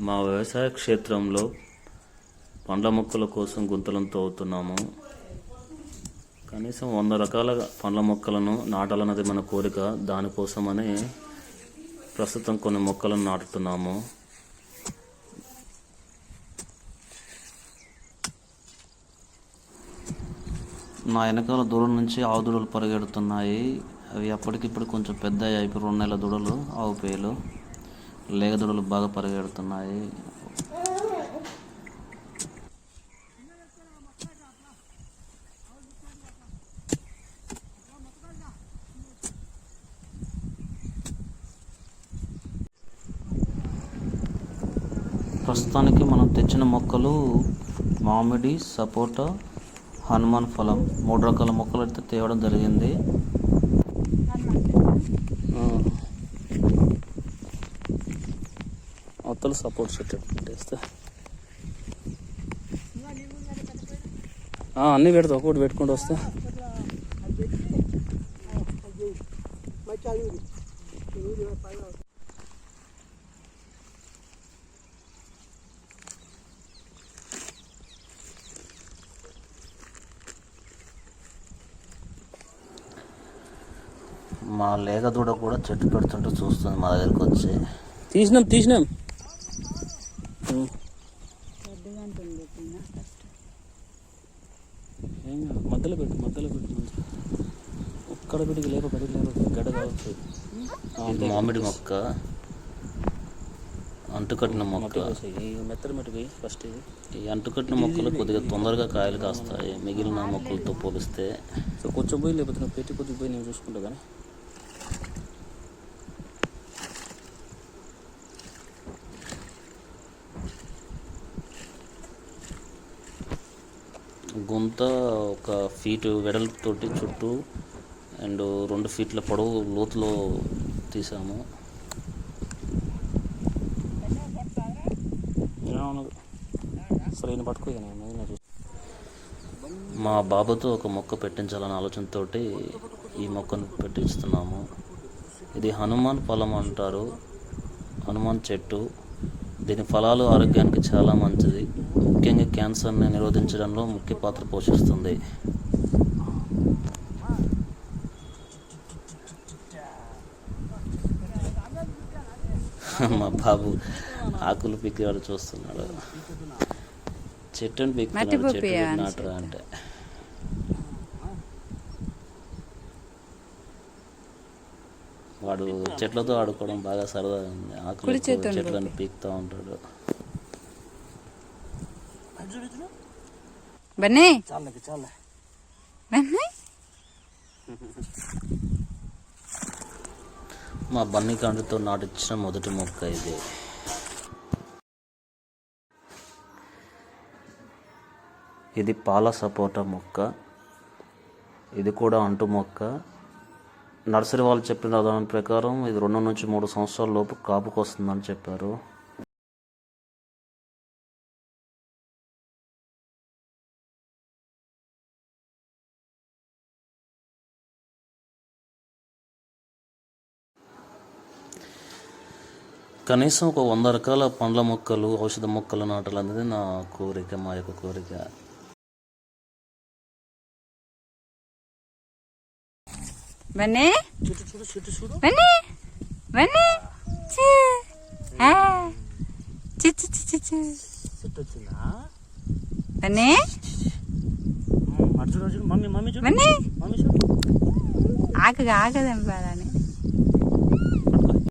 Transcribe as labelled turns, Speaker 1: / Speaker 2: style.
Speaker 1: మా వ్యవసాయ క్షేత్రంలో పండ్ల మొక్కల కోసం గుంతలను తవ్వుతున్నాము కనీసం వంద రకాల పండ్ల మొక్కలను నాటాలన్నది మన కోరిక. దానికోసమని ప్రస్తుతం కొన్ని మొక్కలను నాటుతున్నాము. నా వెనకాల దూరం నుంచి ఆవు దూడలు పరిగెడుతున్నాయి. అవి అప్పటికిప్పుడు కొంచెం పెద్ద అయ్యాయి ఇప్పుడు రెండు నెలల దూడలు ఆవు పేలు. లేగదూడలు బాగా పరిగెడుతున్నాయి. ప్రస్తుతానికి మనం తెచ్చిన మొక్కలు మామిడి సపోటా హనుమాన్ ఫలం. మూడు రకాల మొక్కలు అయితే తేవడం జరిగింది. అవతల సపోర్ట్ ఆ, అన్నీ పెడతా ఒకటి పెట్టుకుంటూ వస్తా. మా లేగ దూడ కూడా చెట్టు పెడుతుంటే చూస్తుంది మా దగ్గరికి వచ్చి. తీసినాం తీసినాం. మధ్యలో పెట్టు మధ్యలో పెట్టు ఒక్కడ పెట్టి లేప పది లేప గడ్డ కావచ్చు. మామిడి మొక్క అంటుకట్టిన మొక్క. మెత్తడి మట్టి ఫస్ట్ ఈ అంటుకట్టిన మొక్కలు కొద్దిగా తొందరగా కాయలు కాస్తాయి. మిగిలిన మొక్కలతో పోలిస్తే. సో కొంచెం పోయి లేకపోతే పెట్టి కొద్దిగా పోయి నేను చూసుకుంటా కానీ. గుంత ఒక ఫీట్ వెడల్పుతోటి చుట్టూ అండ్ రెండు ఫీట్ల పొడవు లోతులో తీసాము. సరైన పట్టుకో మా బాబుతో ఒక మొక్క పెట్టించాలనే ఆలోచనతో ఈ మొక్కను పెట్టిస్తున్నాము. ఇది హనుమాన్ ఫలం అంటారు. హనుమాన్ చెట్టు. దీని ఫలాలు ఆరోగ్యానికి చాలా మంచిది. ముఖ్యంగా క్యాన్సర్ని నిరోధించడంలో ముఖ్య పాత్ర పోషిస్తుంది. మా బాబు ఆకులు పిక్కివాడు చూస్తున్నాడు. చెట్టుని పిక్కుతున్నాడు చెట్టు నాటురా అంటే. వాడు చెట్లతో ఆడుకోవడం బాగా సరదా. ఉంది ఆకులు చెట్లను పీకుతూ ఉంటాడు.
Speaker 2: బన్నీ
Speaker 1: చాలకి చాలే
Speaker 2: బన్నీ
Speaker 1: మా బన్నీ కాండితో నాటించిన మొదటి మొక్క ఇది. ఇది పాల సపోటా మొక్క. ఇది కూడా అంటు మొక్క. నర్సరీ వాళ్ళు చెప్పిన దాని ప్రకారం ఇది రెండు నుంచి మూడు సంవత్సరాల లోపు కాపుకి వస్తుందని చెప్పారు. కనీసం ఒక వంద రకాల పండ్ల మొక్కలు ఔషధ మొక్కలు నాటాలన్నది నా కోరిక మా యొక్క కోరిక.
Speaker 2: బన్నీ
Speaker 1: చుట్టూ